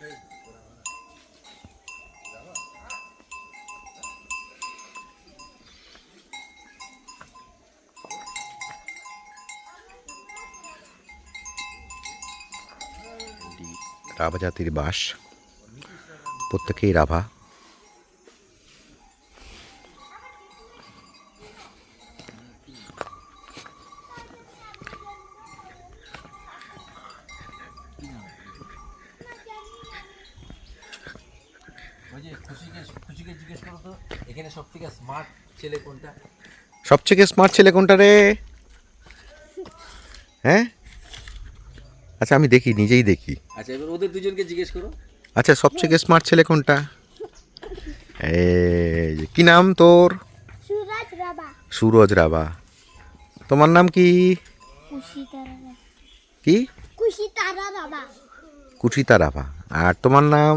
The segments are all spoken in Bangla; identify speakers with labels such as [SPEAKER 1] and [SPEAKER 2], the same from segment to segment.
[SPEAKER 1] রাভা জাতির বাস। প্রত্যেকেই রাভা।
[SPEAKER 2] ওই যে খুশিকে খুশিকে জিজ্ঞেস করো তো এখানে সব স্মার্ট ছেলে কোনটা?
[SPEAKER 1] সবথেকে স্মার্ট ছেলে কোনটা রে? হ্যাঁ? আচ্ছা আমি দেখি নিজেই দেখি।
[SPEAKER 2] আচ্ছা এবার ওদের দুজনকে জিজ্ঞেস করো।
[SPEAKER 1] আচ্ছা সবথেকে স্মার্ট ছেলে কোনটা? এই কি নাম তোর?
[SPEAKER 3] সুরাজ রাবা
[SPEAKER 1] সুরজ রাভা। তোমার নাম কি? কি?
[SPEAKER 3] কুশিতারা রাবা
[SPEAKER 1] কুচিতা রাভা। আর তোমার নাম?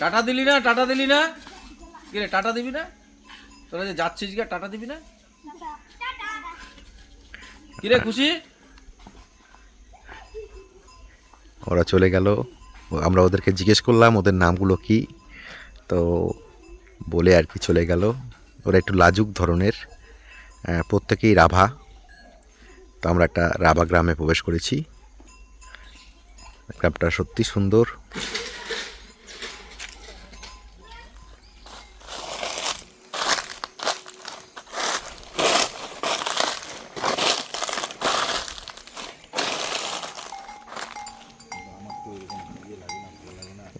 [SPEAKER 2] টাটা দিলি না, টাটা দিলি না? কি রে, টাটা দিবি না? তোরা যে যাচ্ছিস গা টাটা দিবি না?
[SPEAKER 3] টাটা
[SPEAKER 2] কি রে, খুশি?
[SPEAKER 1] ওরা চলে গেল। আমরা ওদেরকে জিজ্ঞেস করলাম, ওদের নামগুলো কি? তো বলে আর কি চলে গেল। ওরা একটু লাজুক ধরনের প্রত্যেকেই রাভা। তো আমরা একটা রাভা গ্রামে প্রবেশ করেছি। গ্রামটা সত্যি সুন্দর।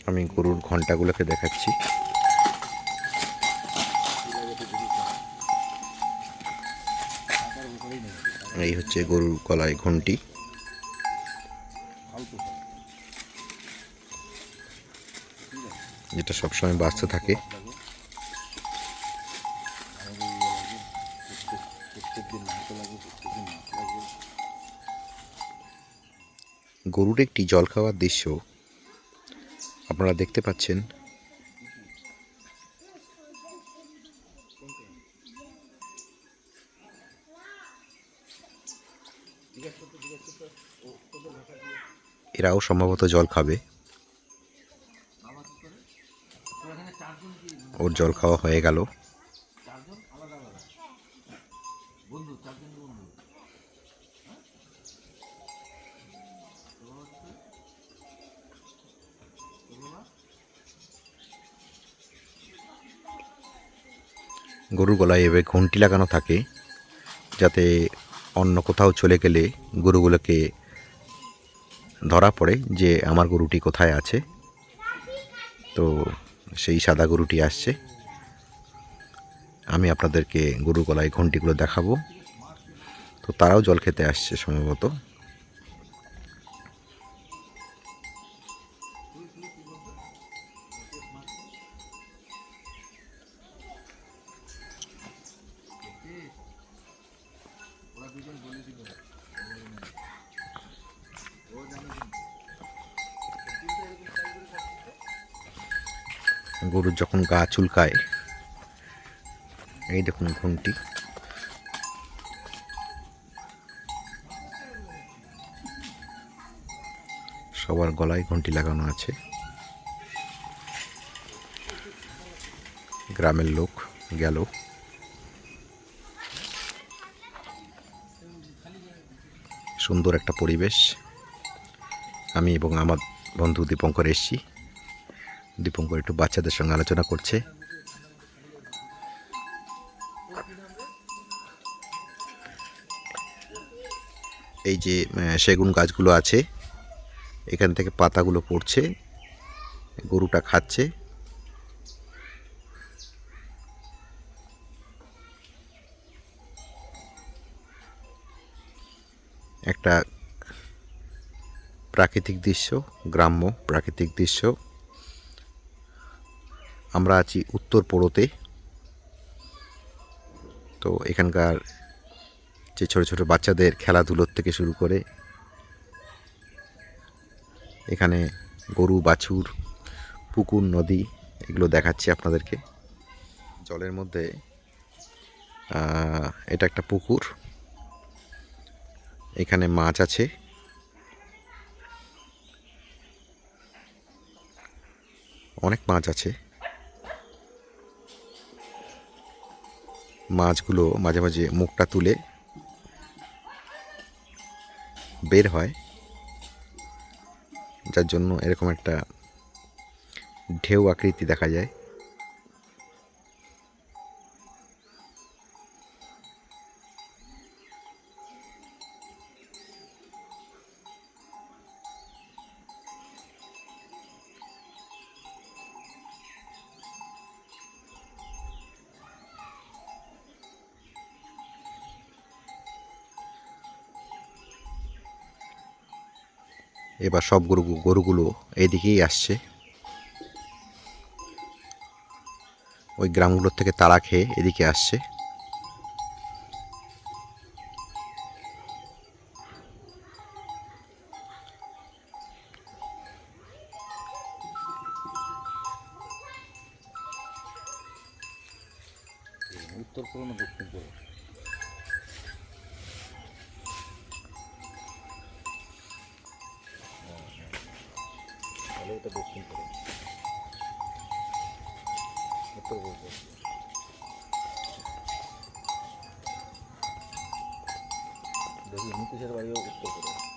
[SPEAKER 1] আমি গরুর ঘন্টাগুলোকে দেখাচ্ছি। এই হচ্ছে গরুর কলায় ঘন্টি। যেটা সবসময় বাঁচতে থাকে। গরুর একটি জল খাওয়ার দৃশ্য আপনারা দেখতে পাচ্ছেন। এরাও সম্ভবত জল খাবে। ওর জল খাওয়া হয়ে গেল। গরুর গলায় এভাবে ঘন্টি লাগানো থাকে, যাতে অন্য কোথাও চলে গেলে গরুগুলোকে ধরা পড়ে যে আমার গরুটি কোথায় আছে। তো সেই সাদা গরুটি আসছে। আমি আপনাদেরকে গরু গলায় ঘন্টিগুলো দেখাবো। তো তারাও জল খেতে আসছে সম্ভবত। গরুর যখন গা চুলকায়, এই দেখুন ঘন্টি সবার গলায় ঘন্টি লাগানো আছে। গ্রামের লোক গেল। সুন্দর একটা পরিবেশ। আমি এবং আমার বন্ধু দীপঙ্কর এসছি। দীপঙ্কর একটু বাচ্চাদের সঙ্গে আলোচনা করছে। এই যে সেগুন গাছগুলো আছে, এখান থেকে পাতাগুলো পড়ছে, গরুটা খাচ্ছে। একটা প্রাকৃতিক দৃশ্য, গ্রাম্য প্রাকৃতিক দৃশ্য। আমরা আছি উত্তর পোড়োতে। তো এখানকার যে ছোট ছোট বাচ্চাদের খেলাধুলোর থেকে শুরু করে এখানে গরু, বাছুর, পুকুর, নদী এগুলো দেখাচ্ছি আপনাদেরকে। জলের মধ্যে এটা একটা পুকুর। এখানে মাছ আছে। অনেক মাছ আছে। মাছগুলো মাঝে মাঝে মুখটা তুলে বের হয়। যার জন্য এরকম একটা ঢেউ আকৃতি দেখা যায়। এবার সব গরু গরুগুলো এদিকেই আসছে। ওই গ্রামগুলোর থেকে তাড়া খেয়ে এদিকে আসছে।
[SPEAKER 2] উত্তর দক্ষিণ এটা দক্ষিণ পূর্ব উত্তর পূর্ব দেখি নীতিশের বাড়িও উত্তর পূর্ব